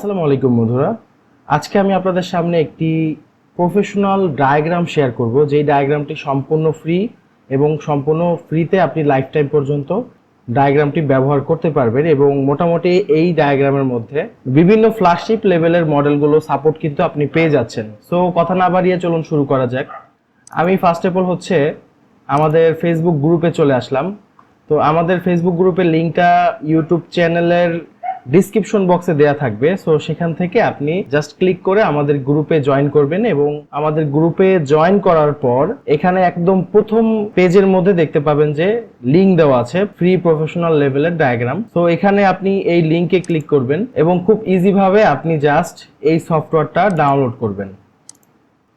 আসসালামু আলাইকুম, বন্ধুরা। আজকে আমি আপনাদের সামনে একটি প্রফেশনাল ডায়াগ্রাম শেয়ার করব। যেই ডায়াগ্রামটি সম্পূর্ণ ফ্রি এবং সম্পূর্ণ ফ্রিতে আপনি লাইফ টাইম পর্যন্ত ডায়াগ্রামটি ব্যবহার করতে পারবেন এবং মোটামুটি এই ডায়াগ্রামের মধ্যে বিভিন্ন ফ্ল্যাগশিপ লেভেলের মডেলগুলো সাপোর্ট কিন্তু আপনি পেয়ে যাচ্ছেন। সো কথা না বাড়িয়ে চলুন শুরু করা যাক। আমি ফার্স্ট অফ অল হচ্ছে আমাদের ফেসবুক গ্রুপে চলে আসলাম। তো আমাদের ফেসবুক গ্রুপের লিঙ্কটা ইউটিউব চ্যানেলের ডিসক্রিপশন বক্সে দেয়া থাকবে। সো সেখান থেকে আপনি জাস্ট ক্লিক করে আমাদের গ্রুপে জয়েন করবেন এবং আমাদের গ্রুপে জয়েন করার পর এখানে একদম প্রথম পেজের মধ্যে দেখতে পাবেন যে লিঙ্ক দেওয়া আছে ফ্রি প্রফেশনাল লেভেলের ডায়াগ্রাম তো এখানে আপনি এই লিঙ্কে ক্লিক করবেন এবং খুব ইজি ভাবে আপনি জাস্ট এই সফটওয়্যারটা ডাউনলোড করবেন।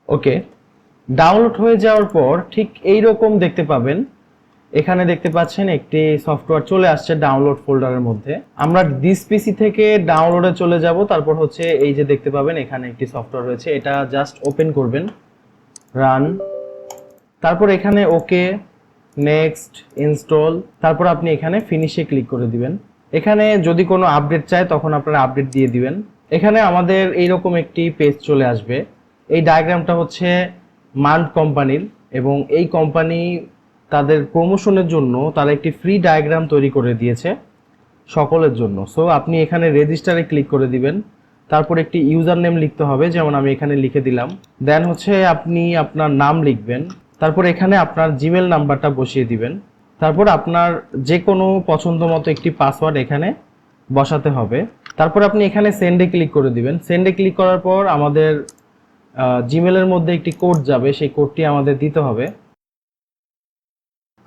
ওকে ডাউনলোড হয়ে যাওয়ার পর ঠিক এই রকম দেখতে পাবেন এখানে দেখতে পাচ্ছেন একটি সফটওয়্যার চলে আসছে ডাউনলোড ফোল্ডারের মধ্যে। আমরা দিস পিসি থেকে ডাউনলোডে চলে যাব, তারপর হচ্ছে এই যে দেখতে পাবেন এখানে একটি সফটওয়্যার রয়েছে, এটা জাস্ট ওপেন করবেন রান তারপর এখানে ওকে নেক্সট ইনস্টল তারপর আপনি এখানে ফিনিশে ক্লিক করে দিবেন। এখানে যদি কোনো আপডেট চায়, তখন আপনারা আপডেট দিয়ে দিবেন। এখানে আমাদের এইরকম একটি পেজ চলে আসবে। এই ডায়াগ্রামটা হচ্ছে মান্ট কোম্পানির এবং এই কোম্পানি তাদের প্রমোশনের জন্য তারা একটি ফ্রি ডায়াগ্রাম তৈরি করে দিয়েছে সকলের জন্য। সো আপনি এখানে রেজিস্টারে ক্লিক করে দিবেন। তারপর একটি ইউজার নেম লিখতে হবে, যেমন আমি এখানে লিখে দিলাম। দেন হচ্ছে আপনি আপনার নাম লিখবেন। তারপর এখানে আপনার জিমেল নাম্বারটা বসিয়ে দিবেন। তারপর আপনার যে কোনো পছন্দ মতো একটি পাসওয়ার্ড এখানে বসাতে হবে। তারপর আপনি এখানে সেন্ডে ক্লিক করে দিবেন। সেন্ডে ক্লিক করার পর আমাদের জিমেলের মধ্যে একটি কোড যাবে। সেই কোডটি আমাদের দিতে হবে।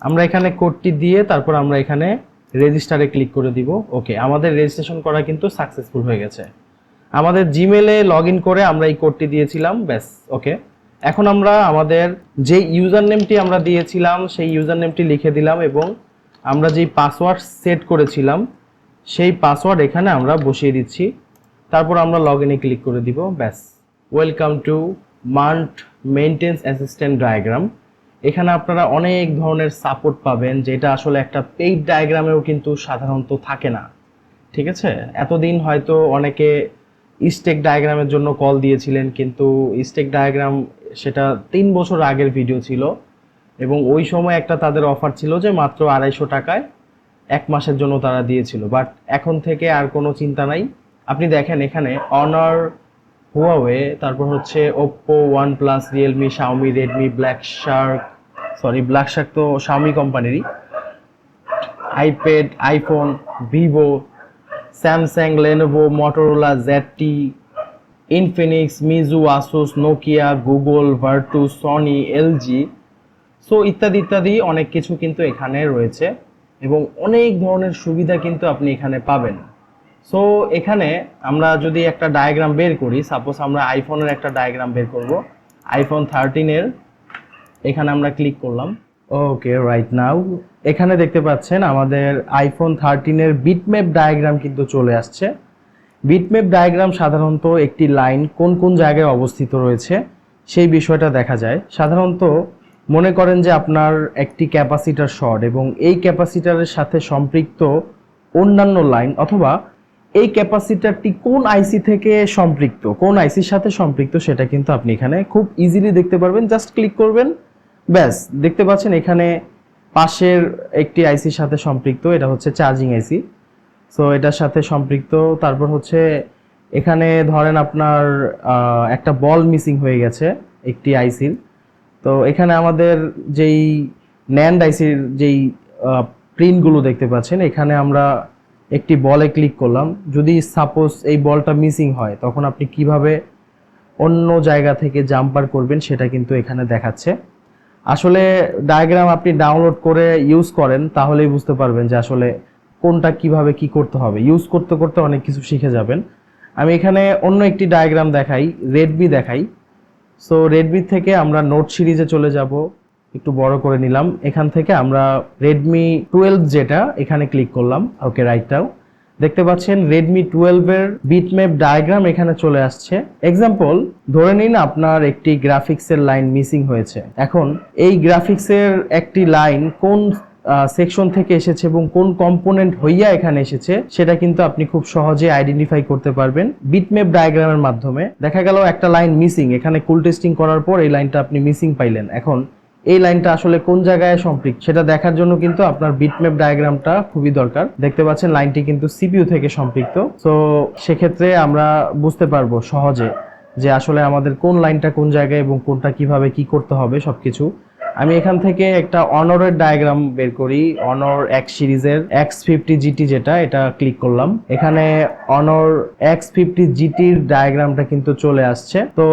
আমরা এখানে কোডটি দিয়ে তারপর আমরা এখানে রেজিস্টারে ক্লিক করে দিব। ওকে আমাদের রেজিস্ট্রেশন করা কিন্তু সাকসেসফুল হয়ে গেছে। আমাদের জিমেলে লগ ইন করে আমরা এই কোডটি দিয়েছিলাম, ব্যাস ওকে এখন আমরা আমাদের যে ইউজার নেমটি আমরা দিয়েছিলাম, সেই ইউজার নেমটি লিখে দিলাম এবং আমরা যেই পাসওয়ার্ড সেট করেছিলাম, সেই পাসওয়ার্ড এখানে আমরা বসিয়ে দিচ্ছি। তারপর আমরা লগ ইনে ক্লিক করে দিব, ব্যাস। ওয়েলকাম টু মান্ট মেনটেন্স অ্যাসিস্ট্যান্ট ডায়াগ্রাম এখানে আপনারা অনেক ধরনের সাপোর্ট পাবেন, যেটা আসলে একটা পেইড ডায়াগ্রামেও কিন্তু সাধারণত থাকে না। ঠিক আছে? এতদিন হয়তো অনেকে স্টেক ডায়াগ্রামের জন্য কল দিয়েছিলেন, কিন্তু স্টেক ডায়াগ্রাম সেটা তিন বছর আগের ভিডিও ছিল এবং ওই সময় একটা তাদের অফার ছিল যে মাত্র আড়াইশো টাকায় এক মাসের জন্য তারা দিয়েছিল। বাট এখন থেকে আর কোনো চিন্তা নাই। আপনি দেখেন এখানে অনার হুয়াওয়ে তারপর হচ্ছে Oppo OnePlus Realme Xiaomi Redmi Black Shark sorry Black Shark তো শাওমি কোম্পানিরই iPad iPhone Vivo Samsung Lenovo Motorola ZTE Infinix Meizu Asus Nokia Google Vertu Sony LG so ইত্যাদি ইত্যাদি অনেক কিছু কিন্তু এখানে রয়েছে এবং অনেক ধরনের সুবিধা কিন্তু আপনি এখানে পাবেন। সো এখানে আমরা যদি একটা ডায়াগ্রাম বের করি সাপোজ আমরা আইফোনের একটা ডায়াগ্রাম বের করব। আইফোন থার্টিনের এখানে আমরা ক্লিক করলাম। ওকে রাইট নাও এখানে দেখতে পাচ্ছেন আমাদের আইফোন থার্টিনের বিটম্যাপ ডায়াগ্রাম কিন্তু চলে আসছে। বিটম্যাপ ডায়াগ্রাম সাধারণত একটি লাইন কোন কোন জায়গায় অবস্থিত রয়েছে, সেই বিষয়টা দেখা যায়। সাধারণত মনে করেন যে আপনার একটি ক্যাপাসিটার শর্ট এবং এই ক্যাপাসিটারের সাথে সম্পৃক্ত অন্যান্য লাইন অথবা এই ক্যাপাসিটারটি কোন আইসি থেকে সম্পৃক্ত? কোন আইসির সাথে সম্পৃক্ত সেটা কিন্তু আপনি এখানে খুব ইজিলি দেখতে পারবেন। জাস্ট ক্লিক করবেন। ব্যাস, দেখতে পাচ্ছেন এখানে পাশের একটি আইসির সাথে সম্পৃক্ত, এটা হচ্ছে চার্জিং আইসি সো এটার সাথে সম্পৃক্ত, তারপর হচ্ছে এখানে ধরেন আপনার একটা বল মিসিং হয়ে গেছে একটি আইসির তো এখানে আমাদের যেই ন্যান্ড আইসির যেই প্রিন্টগুলো দেখতে পাচ্ছেন, এখানে আমরা একটি বলে ক্লিক করলাম। যদি সাপোজ এই বলটা মিসিং হয়, তখন আপনি কীভাবে অন্য জায়গা থেকে জাম্পার করবেন সেটা কিন্তু এখানে দেখাচ্ছে। আসলে ডায়াগ্রাম আপনি ডাউনলোড করে ইউজ করেন, তাহলেই বুঝতে পারবেন যে আসলে কোনটা কীভাবে কি করতে হবে। ইউজ করতে করতে অনেক কিছু শিখে যাবেন। আমি এখানে অন্য একটি ডায়াগ্রাম দেখাই রেডমি দেখাই। সো রেডমি থেকে আমরা নোট সিরিজে চলে যাব। একটু বড় করে নিলাম। এখান থেকে আমরা রেডমি টুয়েলভ যেটা, এখানে ক্লিক করলাম। ওকে রাইটটাও দেখতে পাচ্ছেন রেডমি টুয়েলভের বিটম্যাপ ডায়াগ্রাম এখানে চলে আসছে। এক্সাম্পল ধরে নিন আপনার একটি গ্রাফিক্সের লাইন মিসিং হয়েছে। এখন, এই গ্রাফিক্সের একটি লাইন কোন সেকশন থেকে এসেছে এবং কোন কম্পোনেন্ট হইয়া এখানে এসেছে, সেটা কিন্তু আপনি খুব সহজে আইডেন্টিফাই করতে পারবেন বিটম্যাপ ডায়াগ্রামের মাধ্যমে। দেখা গেল একটা লাইন মিসিং এখানে কুল টেস্টিং করার পর এই লাইনটা আপনি মিসিং পাইলেন। এখন এই লাইনটা আসলে কোন জায়গায় সম্পৃক্ত? সেটা দেখার জন্য কিন্তু আপনার বিটম্যাপ ডায়াগ্রামটা খুবই দরকার। দেখতে পাচ্ছেন লাইনটি কিন্তু সিপিইউ থেকে সম্পৃক্ত। তো সেক্ষেত্রে আমরা বুঝতে পারব সহজে যে আসলে আমাদের কোন লাইনটা কোন জায়গায় এবং কোনটা কীভাবে কি করতে হবে সবকিছু। আমি এখান থেকে একটা অনরের ডায়াগ্রাম বের করি অনর এক্স সিরিজের এক্স ফিফটি জিটি যেটা, এটা ক্লিক করলাম। এখানে অনর এক্স ফিফটি জিটির ডায়াগ্রামটা কিন্তু চলে আসছে। তো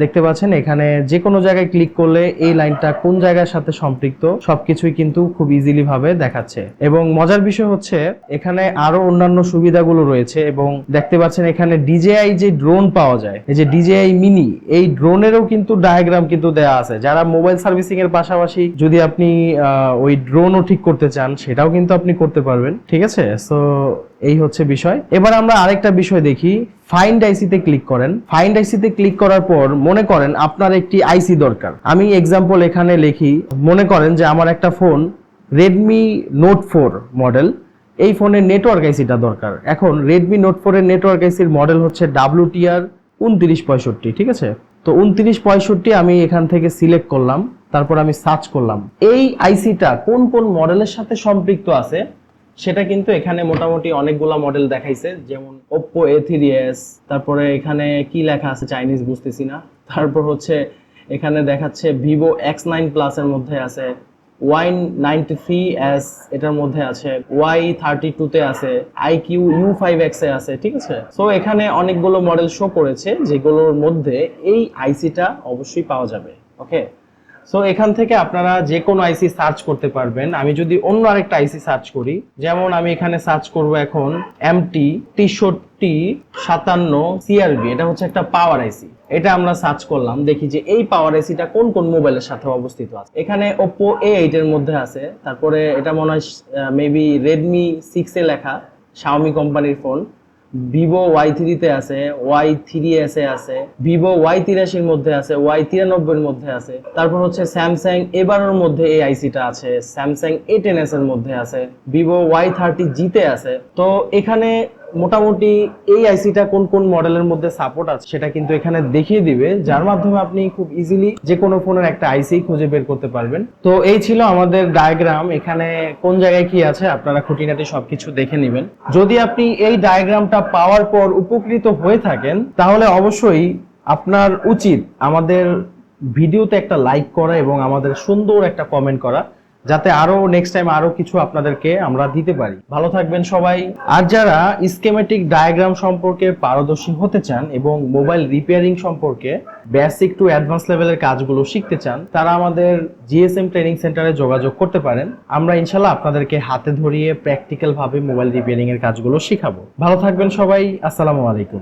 দেখতে পাচ্ছেন এখানে যে কোনো জায়গায় ক্লিক করলে এই লাইনটা কোন জায়গার সাথে সম্পৃক্ত, সবকিছুই কিন্তু খুব ইজিলি ভাবে দেখাচ্ছে। এবং মজার বিষয় হচ্ছে, এখানে আরও অন্যান্য সুবিধাগুলো রয়েছে এবং দেখতে পাচ্ছেন এখানে ডিজেআই যে ড্রোন পাওয়া যায়, এই যে ডিজেআই মিনি এই ড্রোনেরও কিন্তু ডায়াগ্রাম কিন্তু দেওয়া আছে। যারা মোবাইল সার্ভিসিং এর পাশাপাশি যদি আপনি ওই ড্রোনও ঠিক করতে চান, সেটাও কিন্তু আপনি করতে পারবেন, ঠিক আছে? সো এই হচ্ছে বিষয়। এবার আমরা আরেকটা বিষয় দেখি। ফাইন্ড আইসিতে ক্লিক করেন। ফাইন্ড আইসিতে ক্লিক করার পর মনে করেন আপনার একটি আইসি দরকার। আমি এক্সাম্পল এখানে লিখি। মনে করেন যে আমার একটা phone Redmi Note four model এই ফোনের নেটওয়ার্ক আইসিটা দরকার। এখন রেডমি নোট ফোরের নেটওয়ার্ক আইসির মডেল হচ্ছে ডাব্লিউটিআর উনত্রিশ পঁয়ষট্টি, ঠিক আছে? তো উনত্রিশ পঁয়ষট্টি আমি এখান থেকে সিলেক্ট করলাম। তারপর আমি সার্চ করলাম, এই আইসিটা কোন কোন মডেলের সাথে সম্পৃক্ত আছে? সেটা কিন্তু এখানে মোটামুটি অনেকগুলা মডেল দেখাইছে, যেমন ওপ্পো এ থ্রি এস তারপরে এখানে কি লেখা আছে চাইনিজ বুঝতেছি না, তারপর হচ্ছে এখানে দেখাচ্ছে ভিভো এক্স নাইন প্লাসের মধ্যে আছে ওয়াই নাইনটি থ্রি এস এটার মধ্যে আছে ওয়াই থার্টি টুতে আছে আইকিউ ইউ ফাইভ এক্স এ আছে, ঠিক আছে? সো এখানে অনেকগুলো মডেল শো করেছে, যেগুলোর মধ্যে এই আইসিটা অবশ্যই পাওয়া যাবে ওকে সো এখান থেকে আপনারা যে কোনো আইসি সার্চ করতে পারবেন। আমি যদি অন্য আরেকটা আইসি সার্চ করি, যেমন আমি এখানে সার্চ করব এখন এমটি তেষট্টি সাতান্ন সিআরবি এটা হচ্ছে একটা পাওয়ার আইসি এটা আমরা সার্চ করলাম, দেখি যে এই পাওয়ার আইসিটা কোন কোন মোবাইলের সাথে অবস্থিত আছে। এখানে ওপো এ এইট এর মধ্যে আছে, তারপরে এটা মনে হয় মেবি রেডমি সিক্স এ লেখা শাওমি কোম্পানির ফোন ভিভো ওয়াই থ্রিতে আছে ওয়াই থ্রি এস এ আছে ভিভো ওয়াই তিরাশির মধ্যে আছে ওয়াই তিরানব্বইয়ের মধ্যে আছে। তারপর হচ্ছে স্যামসাং এবারের মধ্যে এই আইসিটা আছে স্যামসাং এ টেন এস এর মধ্যে আছে। ভিভো ওয়াই থার্টি জিতে আছে। তো এখানে মোটামুটি এই আইসিটা কোন কোন মডেলের মধ্যে সাপোর্ট আছে সেটা কিন্তু এখানে দেখিয়ে দিবে, যার মাধ্যমে আপনি খুব ইজিলি যে কোনো ফোনের একটা আইসি খুঁজে বের করতে পারবেন। তো এই ছিল আমাদের ডায়াগ্রাম এখানে কোন জায়গায় কি আছে আপনারা খুঁটিনাটি সবকিছু দেখে নেবেন। যদি আপনি এই ডায়াগ্রামটা পাওয়ার পর উপকৃত হয়ে থাকেন, তাহলে অবশ্যই আপনার উচিত আমাদের ভিডিওতে একটা লাইক করা এবং আমাদের সুন্দর একটা কমেন্ট করা। যাতে আরও নেক্সট টাইম আরও কিছু আপনাদেরকে আমরা দিতে পারি। ভালো থাকবেন সবাই। আর যারা স্কেমেটিক ডায়াগ্রাম সম্পর্কে পারদর্শী হতে চান এবং মোবাইল রিপেয়ারিং সম্পর্কে বেসিক টু অ্যাডভান্স লেভেলের কাজগুলো শিখতে চান, তারা আমাদের জিএসএম ট্রেনিং সেন্টারে যোগাযোগ করতে পারেন। আমরা ইনশাল্লাহ আপনাদেরকে হাতে ধরিয়ে প্র্যাকটিক্যাল ভাবে মোবাইল রিপেয়ারিং এর কাজগুলো শিখাবো। ভালো থাকবেন সবাই। আসসালামু আলাইকুম।